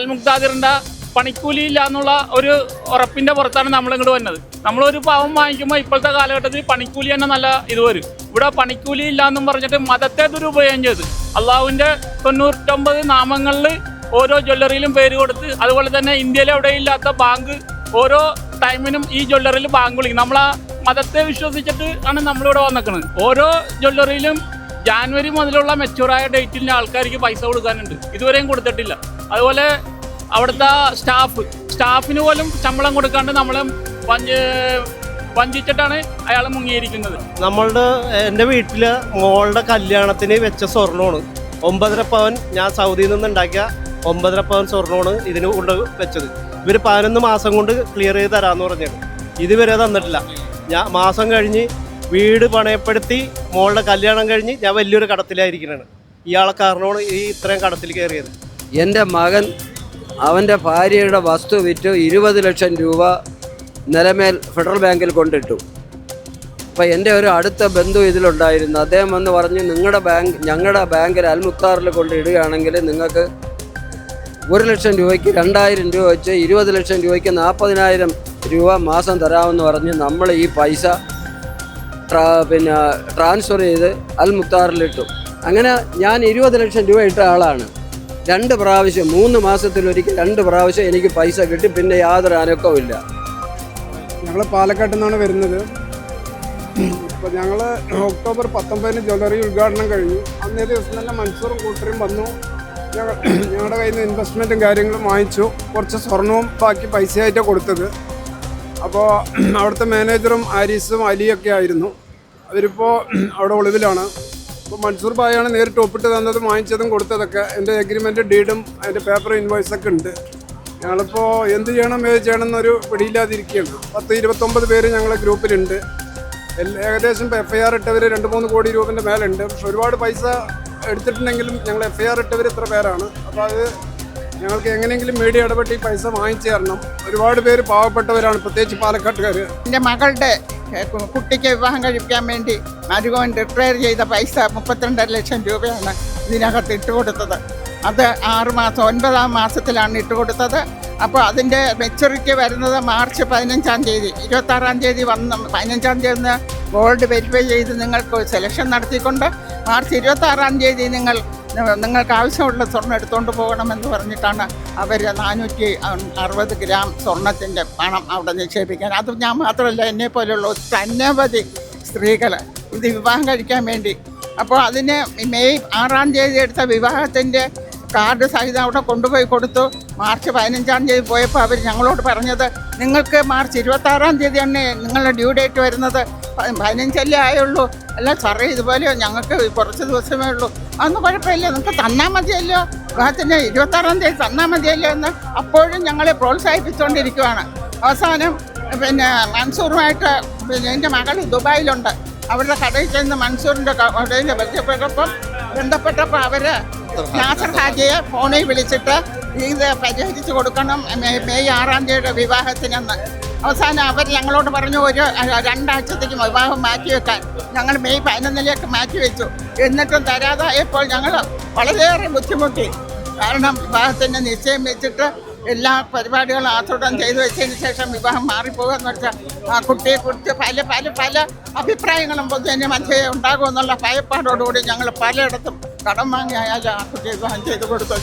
അൽ മുക്താദിറിന്റെ പണിക്കൂലി ഇല്ല എന്നുള്ള ഒരു ഉറപ്പിന്റെ പുറത്താണ് നമ്മളിങ്ങോട്ട് വന്നത്. നമ്മളൊരു പാവം വാങ്ങിക്കുമ്പോൾ ഇപ്പോഴത്തെ കാലഘട്ടത്തിൽ പണിക്കൂലി തന്നെ നല്ല ഇത് വരും. ഇവിടെ പണിക്കൂലി ഇല്ല എന്നും പറഞ്ഞിട്ട് മതത്തെ ദുരുപയോഗം ചെയ്ത് അള്ളാഹുവിന്റെ തൊണ്ണൂറ്റൊമ്പത് നാമങ്ങളിൽ ഓരോ ജ്വല്ലറിയിലും പേര് കൊടുത്ത് അതുപോലെ തന്നെ ഇന്ത്യയിലെ എവിടെയും ഇല്ലാത്ത ബാങ്ക് ഓരോ ടൈമിനും ഈ ജ്വല്ലറിയിൽ ബാങ്ക് വിളിക്കും. നമ്മൾ ആ മതത്തെ വിശ്വസിച്ചിട്ട് ആണ് നമ്മളിവിടെ വന്നിക്കുന്നത് ഓരോ ജ്വല്ലറിയിലും ജാനുവരി മുതലുള്ള മെച്ചൂറായ ഡേറ്റിന്റെ ആൾക്കാർക്ക് പൈസ കൊടുക്കാനുണ്ട്. ഇതുവരെയും കൊടുത്തിട്ടില്ല. അതുപോലെ അവിടുത്തെ സ്റ്റാഫ് സ്റ്റാഫിന് പോലും ശമ്പളം കൊടുക്കാണ്ട് നമ്മളെ വഞ്ചി വഞ്ചിച്ചിട്ടാണ് അയാൾ മുങ്ങിയിരിക്കുന്നത്. നമ്മളുടെ എന്റെ വീട്ടിൽ മോളുടെ കല്യാണത്തിന് വെച്ച സ്വർണമാണ്. ഒമ്പതര പവൻ ഞാൻ സൗദിയിൽ നിന്ന് ഉണ്ടാക്കിയ ഒമ്പതര പവൻ സ്വർണമാണ് ഇതിന് കൊണ്ട് വെച്ചത്. ഇവർ പതിനൊന്ന് മാസം കൊണ്ട് ക്ലിയർ ചെയ്ത് തരാമെന്ന് പറഞ്ഞത് ഇതുവരെ തന്നിട്ടില്ല. ഞാൻ മാസം കഴിഞ്ഞ് വീട് പണയപ്പെടുത്തി മോളുടെ കല്യാണം കഴിഞ്ഞ് ഞാൻ വലിയൊരു കടത്തിലായിരിക്കണാണ്. ഇയാളെ കാരണമാണ് ഈ ഇത്രയും കടത്തിൽ കയറിയത്. എന്റെ മകൻ അവന്റെ ഭാര്യയുടെ വസ്തു വിറ്റ് ഇരുപത് ലക്ഷം രൂപ നിലമേൽ ഫെഡറൽ ബാങ്കിൽ കൊണ്ടിട്ടു. അപ്പോൾ എന്റെ ഒരു അടുത്ത ബന്ധു ഇതിലുണ്ടായിരുന്നു. അദ്ദേഹം വന്ന് പറഞ്ഞു നിങ്ങളുടെ ബാങ്ക് ഞങ്ങളുടെ ബാങ്കിൽ അൽമുക്താറിൽ കൊണ്ട് ഇടുകയാണെങ്കിൽ നിങ്ങൾക്ക് ഒരു ലക്ഷം രൂപയ്ക്ക് രണ്ടായിരം രൂപ വെച്ച് ഇരുപത് ലക്ഷം രൂപയ്ക്ക് നാൽപ്പതിനായിരം രൂപ മാസം തരാമെന്ന് പറഞ്ഞ് നമ്മൾ ഈ പൈസ ട്രാ പിന്നെ ട്രാൻസ്ഫർ ചെയ്ത് അൽ മുക്താറിലിട്ടു അങ്ങനെ ഞാൻ ഇരുപത് ലക്ഷം രൂപ ഇട്ട ആളാണ്. രണ്ട് പ്രാവശ്യം മൂന്ന് മാസത്തിലൊരിക്കൽ രണ്ട് പ്രാവശ്യം എനിക്ക് പൈസ കിട്ടി പിന്നെ യാതൊരു അനക്കവും ഇല്ല. ഞങ്ങൾ പാലക്കാട്ടിൽ നിന്നാണ് വരുന്നത്. അപ്പോൾ ഞങ്ങൾ ഒക്ടോബർ പത്തൊമ്പതിന് ജ്വല്ലറി ഉദ്ഘാടനം കഴിഞ്ഞു. അന്നേ ദിവസം തന്നെ മൻസൂറും കൂട്ടരും വന്നു. ഞങ്ങൾ ഞങ്ങളുടെ കയ്യിൽ നിന്ന് ഇൻവെസ്റ്റ്മെന്റും കാര്യങ്ങളും വാങ്ങിച്ചു. കുറച്ച് സ്വർണവും ബാക്കി പൈസയായിട്ടാണ് കൊടുത്തത്. അപ്പോൾ അവിടുത്തെ മാനേജറും ആരീസും അലിയൊക്കെ ആയിരുന്നു. അവരിപ്പോൾ അവിടെ ഒളിവിലാണ്. മൻസൂർ ഭായാണ് നേരിട്ട് ഒപ്പിട്ട് തന്നതും വാങ്ങിച്ചതും കൊടുത്തതൊക്കെ. എന്റെ എഗ്രിമെന്റ് ഡീഡും അതിന്റെ പേപ്പർ ഇൻവോയ്സൊക്കെ ഉണ്ട്. ഞങ്ങളിപ്പോൾ എന്ത് ചെയ്യണം ഏത് ചെയ്യണം എന്നൊരു പിടിയില്ലാതിരിക്കുകയാണ്. പത്ത് ഇരുപത്തൊമ്പത് പേര് ഞങ്ങളെ ഗ്രൂപ്പിലുണ്ട്. ഏകദേശം ഇപ്പോൾ എഫ് ഐ ആർ ഇട്ടവർ രണ്ട് മൂന്ന് കോടി രൂപന്റെ മേലുണ്ട്. പക്ഷെ ഒരുപാട് പൈസ എടുത്തിട്ടുണ്ടെങ്കിലും ഞങ്ങൾ എഫ് ഐ ആർ ഇട്ടവർ ഇത്ര പേരാണ്. അപ്പോൾ അത് ഞങ്ങൾക്ക് എങ്ങനെയെങ്കിലും മീഡിയ ഇടപെട്ട് ഈ പൈസ വാങ്ങിച്ചു തരണം ഒരുപാട് പേര് പാവപ്പെട്ടവരാണ് പ്രത്യേകിച്ച് പാലക്കാട്ടുകാർ എന്റെ മകളുടെ കുട്ടിക്ക് വിവാഹം കഴിപ്പിക്കാൻ വേണ്ടി മരുകോൻ റിട്ടയർ ചെയ്ത പൈസ മുപ്പത്തിരണ്ടര ലക്ഷം രൂപയാണ് ഇതിനകത്ത് ഇട്ടുകൊടുത്തത് അത് ആറ് മാസം ഒൻപതാം മാസത്തിലാണ് ഇട്ടുകൊടുത്തത് അപ്പോൾ അതിന്റെ മെച്ചൂറിറ്റി വരുന്നത് മാർച്ച് പതിനഞ്ചാം തീയതി. ഇരുപത്താറാം തീയതി വന്ന് പതിനഞ്ചാം തീയതി ഗോൾഡ് വെരിഫൈ ചെയ്ത് നിങ്ങൾക്ക് സെലക്ഷൻ നടത്തിക്കൊണ്ട് മാർച്ച് ഇരുപത്താറാം തീയതി നിങ്ങൾ നിങ്ങൾക്ക് ആവശ്യമുള്ള സ്വർണം എടുത്തുകൊണ്ട് പോകണമെന്ന് പറഞ്ഞിട്ടാണ് അവർ നാനൂറ്റി അറുപത് ഗ്രാം സ്വർണത്തിന്റെ പണം അവിടെ നിക്ഷേപിക്കാൻ. അത് ഞാൻ മാത്രമല്ല എന്നെ പോലെയുള്ള ഒട്ടനവധി സ്ത്രീകൾ ഇത് വിവാഹം കഴിക്കാൻ വേണ്ടി. അപ്പോൾ അതിന് മെയ് ആറാം തീയതി എടുത്ത വിവാഹത്തിന്റെ കാർഡ് സഹിതം അവിടെ കൊണ്ടുപോയി കൊടുത്തു. മാർച്ച് പതിനഞ്ചാം തീയതി പോയപ്പോൾ അവർ ഞങ്ങളോട് പറഞ്ഞത് നിങ്ങൾക്ക് മാർച്ച് ഇരുപത്താറാം തീയതിയാണ് നിങ്ങളുടെ ഡ്യൂ ഡേറ്റ് വരുന്നത് പതിനഞ്ചല്ലേ ആയുള്ളൂ. അല്ല സാറേ ഇതുപോലെ ഞങ്ങൾക്ക് കുറച്ച് ദിവസമേ ഉള്ളൂ. അതൊന്നും കുഴപ്പമില്ല. നിങ്ങൾക്ക് തന്നാൽ മതിയല്ലോ. വിവാഹത്തിന് ഇരുപത്താറാം തീയതി തന്നാൽ മതിയല്ലോ എന്ന് അപ്പോഴും ഞങ്ങളെ പ്രോത്സാഹിപ്പിച്ചുകൊണ്ടിരിക്കുവാണ് അവസാനം പിന്നെ മൻസൂറുമായിട്ട് പിന്നെ എന്റെ മകൾ ദുബായിലുണ്ട്. അവരുടെ കടയിൽ ചെന്ന് മൻസൂറിന്റെ കടയിൽ ബന്ധപ്പെട്ടപ്പം ബന്ധപ്പെട്ടപ്പോൾ അവർ നാസർ ഹാജിയെ ഫോണിൽ വിളിച്ചിട്ട് ഇത് പരിഹരിച്ച് കൊടുക്കണം. മെയ് ആറാം തീയതിയുടെ വിവാഹത്തിനെന്ന്. അവസാനം അവർ ഞങ്ങളോട് പറഞ്ഞു ഒരു രണ്ടാഴ്ചത്തേക്ക് വിവാഹം മാറ്റി വെക്കാൻ. ഞങ്ങൾ മെയ് പതിനൊന്നിലേക്ക് മാറ്റി വെച്ചു. എന്നിട്ടും തരാതായപ്പോൾ ഞങ്ങൾ വളരെയേറെ ബുദ്ധിമുട്ടി. കാരണം വിവാഹത്തിന് നിശ്ചയം വെച്ചിട്ട് എല്ലാ പരിപാടികളും ആസൂത്രണം ചെയ്തു വെച്ചതിന് ശേഷം വിവാഹം മാറിപ്പോകുക എന്ന് വെച്ചാൽ ആ കുട്ടിയെക്കുറിച്ച് പല പല പല അഭിപ്രായങ്ങളും പൊതുവെ മധ്യേ ഉണ്ടാകുമെന്നുള്ള ഭയപ്പാടോടുകൂടി ഞങ്ങൾ പലയിടത്തും കടം വാങ്ങി അയാൾ ആ കുട്ടിയെ വിവാഹം ചെയ്തു കൊടുത്തു.